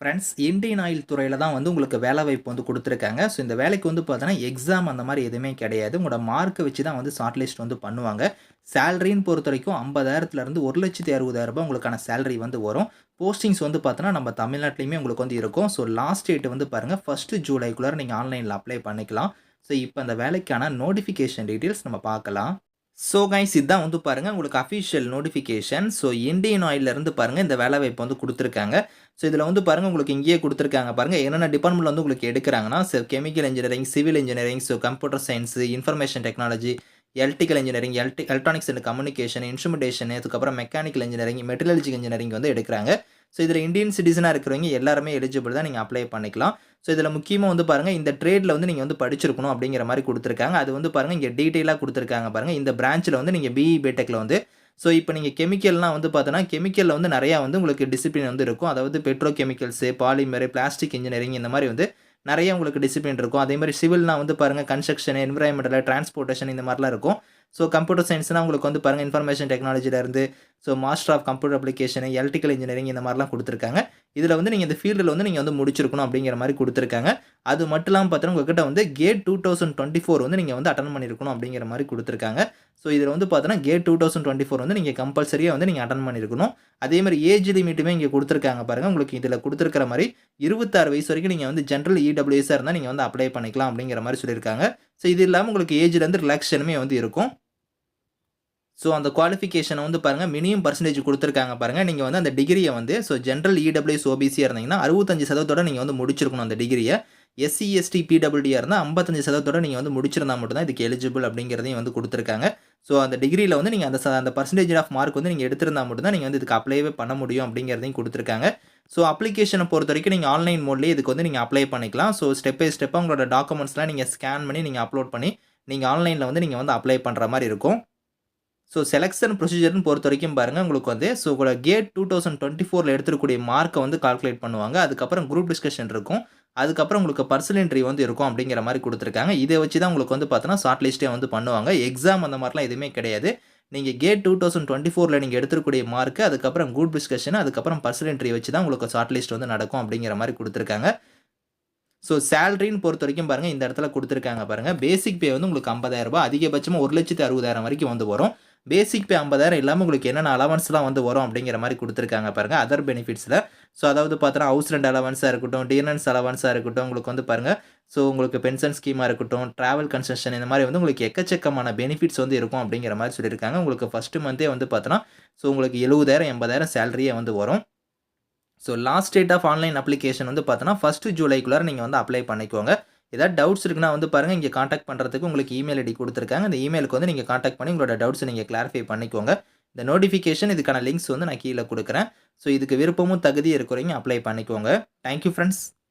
Friends Indian oil துறையில் தான் வந்து உங்களுக்கு வேலை வாய்ப்பு வந்து கொடுத்துருக்காங்க. ஸோ இந்த வேலைக்கு வந்து பார்த்தோன்னா எக்ஸாம் அந்த மாதிரி எதுவுமே கிடையாது. உங்களோட மார்க்கை வச்சு தான் வந்து ஷார்ட் லிஸ்ட் வந்து பண்ணுவாங்க. சேலரின்னு பொறுத்த வரைக்கும் ஐம்பதாயிரத்துலேருந்து ஒரு லட்சத்தி அறுபதாயிரம் ரூபாய் உங்களுக்கான சேலரி வந்து வரும். போஸ்டிங்ஸ் வந்து பார்த்தோன்னா நம்ம தமிழ்நாட்டிலையுமே உங்களுக்கு வந்து இருக்கும். ஸோ லாஸ்ட் டேட் வந்து பாருங்கள் ஃபஸ்ட்டு ஜூலைக்குள்ளே நீங்கள் ஆன்லைனில் அப்ளை பண்ணிக்கலாம். ஸோ இப்போ அந்த வேலைக்கான நோட்டிஃபிகேஷன் டீட்டெயில்ஸ் நம்ம பார்க்கலாம். ஸோ கைஸ் இதுதான் வந்து பாருங்கள் உங்களுக்கு அஃபிஷியல் நோட்டிஃபிகேஷன் ஸோ இந்தியன் ஆயிலிருந்து பாருங்கள் இந்த வேலை வாய்ப்பு வந்து கொடுத்துருக்காங்க. ஸோ இதில் வந்து பாருங்கள் உங்களுக்கு இங்கேயே கொடுத்துருக்காங்க பாருங்கள் என்னென்ன டிபார்ட்மெண்ட் வந்து உங்களுக்கு எடுக்கிறாங்கன்னா so chemical engineering civil engineering so computer science information technology electrical engineering electri electronics and communication instrumentation அதுக்கப்புறம் மெக்கானிக்கல் இன்ஜினியரிங் மெட்டலர்ஜிக் இன்ஜினியரிங் வந்து எடுக்கிறாங்க. ஸோ இதில் இந்தியன் சிட்டிசனாக இருக்கிறவங்க எல்லாருமே எலிஜிபிள் தான் நீங்கள் அப்ளை பண்ணிக்கலாம். ஸோ இதில் முக்கியமாக வந்து பாருங்கள் இந்த ட்ரேடில் வந்து நீங்கள் வந்து படிச்சிருக்கணும் அப்படிங்கிற மாதிரி கொடுத்துருக்காங்க. அது வந்து பாருங்கள் இங்கே டீட்டெயிலாக கொடுத்துருக்காங்க பாருங்கள் இந்த பிரான்ச்சில் வந்து நீங்கள் பிஇ பேட்டெக்கில் வந்து. ஸோ இப்போ நீங்கள் கெமிக்கல்லாம் வந்து பார்த்தோன்னா கெமிக்கலில் வந்து நிறையா வந்து உங்களுக்கு டிசிப்ளின் வந்து இருக்கும். அதாவது petrochemicals polymer plastic engineering இந்த மாதிரி வந்து நிறைய உங்களுக்கு டிசிப்ளின் இருக்கும். அதே மாதிரி சிவில்னா வந்து பாருங்கள் கன்ஸ்ட்ரக்ஷன் என்விரான்மெண்டல் டிரான்ஸ்போர்ட்டேஷன் இந்த மாதிரிலாம் இருக்கும். ஸோ கம்ப்யூட்டர் சயின்ஸ்னால் உங்களுக்கு வந்து பாருங்கள் information டெக்னாலஜிலேருந்து so master of computer application electrical engineering இந்த மாதிரிலாம் கொடுத்துருக்காங்க. இதில் வந்து நீங்கள் இந்த ஃபீல்டில் வந்து நீங்கள் வந்து முடிச்சிருக்கணும் அப்படிங்கிற மாதிரி கொடுத்துருக்காங்க. அது மட்டும் இல்லாமல் பார்த்தீங்கன்னா உங்ககிட்ட வந்து GATE two thousand twenty four வந்து நீங்கள் வந்து அட்டன் பண்ணியிருக்கணும் அப்படிங்கிற மாதிரி கொடுத்துருக்காங்க. ஸோ இதில் வந்து பார்த்தோன்னா GATE two thousand twenty four வந்து நீங்கள் கம்பல்சரியாக வந்து நீங்கள் அட்டன் பண்ணியிருக்கணும் அதே மாதிரி ஏஜ் லிமிட்டுமே இங்கே கொடுத்துருக்காங்க பாருங்கள் உங்களுக்கு இதில் கொடுத்துருக்கிற மாதிரி இருபத்தாறு வயசு வரைக்கும் நீங்கள் வந்து ஜென்ரல் இடபிள்யூஎஸாக இருந்தால் நீங்கள் வந்து அப்ளை பண்ணிக்கலாம் அப்படிங்கிற மாதிரி சொல்லியிருக்காங்க. ஸோ இது இல்லாமல் உங்களுக்கு ஏஜ்லேருந்து ரிலாக்ஸேஷனுமே வந்து இருக்கும். ஸோ அந்த குவாலிஃபிகேஷனை வந்து பாருங்கள் மினிமம் பர்சன்டேஜ் கொடுத்துருக்காங்க பாருங்கள் நீங்கள் வந்து அந்த டிகிரியை வந்து ஸோ ஜென்ரல் இடபிள்யூஎஸ் ஓபிசியாக இருந்தீங்கன்னா அறுபத்தஞ்சு சதவீதத்தோட நீங்கள் வந்து முடிச்சிருக்கணும் அந்த டிகிரியை எஸ்சி எஸ்டி பிடபிள்யூடியாக இருந்தால் ஐம்பத்தஞ்சு சதவீதத்தோட நீங்கள் வந்து முடிச்சிருந்தா மட்டும்தான் இதுக்கு எலிஜிபிள் அப்படிங்கிறதையும் வந்து கொடுத்துருக்காங்க. ஸோ அந்த டிகிரியில் வந்து நீங்கள் அந்த அந்த பர்சன்டேஜ் ஆஃப் மார்க் வந்து நீங்கள் எடுத்திருந்தா மட்டும்தான் நீங்கள் வந்து இதுக்கு அப்ளைவே பண்ண முடியும் அப்படிங்கிறதையும் கொடுத்துருக்காங்க. ஸோ அப்ளிகேஷனை பொறுத்த வரைக்கும் நீங்கள் ஆன்லைன் மோட்லேயே இதுக்கு வந்து நீங்கள் அப்ளை பண்ணிக்கலாம். ஸோ ஸ்டெப் பை ஸ்டெப்பாக உங்களோட டாக்குமெண்ட்ஸ்லாம் நீங்கள் ஸ்கேன் பண்ணி நீங்கள் அப்லோட் பண்ணி நீங்கள் ஆன்லைனில் வந்து நீங்கள் வந்து அப்ளை பண்ணுற மாதிரி இருக்கும். ஸோ செலெக்ஷன் ப்ரொசீஜர்னு பொறுத்த வரைக்கும் பாருங்கள் உங்களுக்கு வந்து ஸோ உங்களோட கேட் டூ தௌசண்ட் டுவெண்ட்டி ஃபோரில் எடுத்துக்கூடிய மார்க்கை வந்து கால்குலேட் பண்ணுவாங்க. அதுக்கப்புறம் குரூப் டிஸ்கஷன் இருக்கும். அதுக்கப்புறம் உங்களுக்கு பர்சனல் இன்ட்ரி வந்து இருக்கும் அப்படிங்கிற மாதிரி கொடுத்துருக்காங்க. இதை வச்சு தான் உங்களுக்கு வந்து பார்த்தோன்னா ஷார்ட் லிஸ்ட்டே வந்து பண்ணுவாங்க. எக்ஸாம் அந்த மாதிரிலாம் எதுவுமே கிடையாது. நீங்கள் கேட் டூ தௌசண்ட் டுவெண்ட்டி ஃபோரில் நீங்கள் எடுத்துக்கூடிய மார்க்கு அதுக்கப்புறம் குரூப் டிஸ்கஷன் அதுக்கப்புறம் பர்சனல் இன்ட்ரி வச்சு தான் உங்களுக்கு ஷார்ட் லிஸ்ட் வந்து நடக்கும் அப்படிங்கிற மாதிரி கொடுத்துருக்காங்க. ஸோ சேலரின்னு பொறுத்த வரைக்கும் பாருங்கள் இந்த இடத்துல கொடுத்துருக்காங்க பாருங்கள் பேசிக் பே வந்து உங்களுக்கு 50000 ரூபாய் அதிகபட்சமாக ஒரு லட்சத்து அறுபதாயிரம் வரைக்கும் வந்து வரும். பேசிக் பே ஐம்பதாயிரம் இல்லாமல் உங்களுக்கு என்னென்ன அலவன்ஸ்லாம் வந்து வரும் அப்படிங்கிற மாதிரி கொடுத்துருக்காங்க பாருங்கள் அதர் பெனிஃபிட்ஸில் ஸோ அதாவது பார்த்தோன்னா ஹவுஸ் ரெண்ட் அலவன்ஸாக இருக்கட்டும் டீனன்ஸ் அலவன்ஸாக இருக்கட்டும் உங்களுக்கு வந்து பாருங்கள் ஸோ உங்களுக்கு பென்ஷன் ஸ்கீமாக இருக்கட்டும் ட்ராவல் கன்செஷன் இந்த மாதிரி வந்து உங்களுக்கு எக்கச்சக்கமான பெனிஃபிட்ஸ் வந்து இருக்கும் அப்படிங்கிற மாதிரி சொல்லியிருக்காங்க. உங்களுக்கு ஃபஸ்ட்டு மந்தே வந்து பார்த்தோன்னா ஸோ உங்களுக்கு எழுபதாயிரம் எண்பதாயிரம் சேலரியே வந்து வரும். So last date of online application வந்து பார்த்தோன்னா ஃபஸ்ட்டு ஜூலைக்குள்ளார நீங்கள் வந்து அப்ளை பண்ணிக்கோங்க. ஏதாவது டவுட்ஸ் இருக்குன்னா வந்து பாருங்கள் இங்கே காண்டாக்ட் பண்ணுறதுக்கு உங்களுக்கு இமெயில் ஐடி கொடுத்துருக்காங்க. இந்த இமெயிலுக்கு வந்து நீங்கள் காண்டாக்ட் பண்ணி உங்களோட டவுட்ஸ் நீங்கள் கிளாரிஃபை பண்ணிக்கோங்க. இந்த நோட்டிஃபிகேஷன் இதுக்கான லிங்க்ஸ் வந்து நான் கீழே கொடுக்குறேன். ஸோ இதுக்கு விருப்பமும் தகுதி இருக்கிறவங்க அப்ளை பண்ணிக்கோங்க. Thank you friends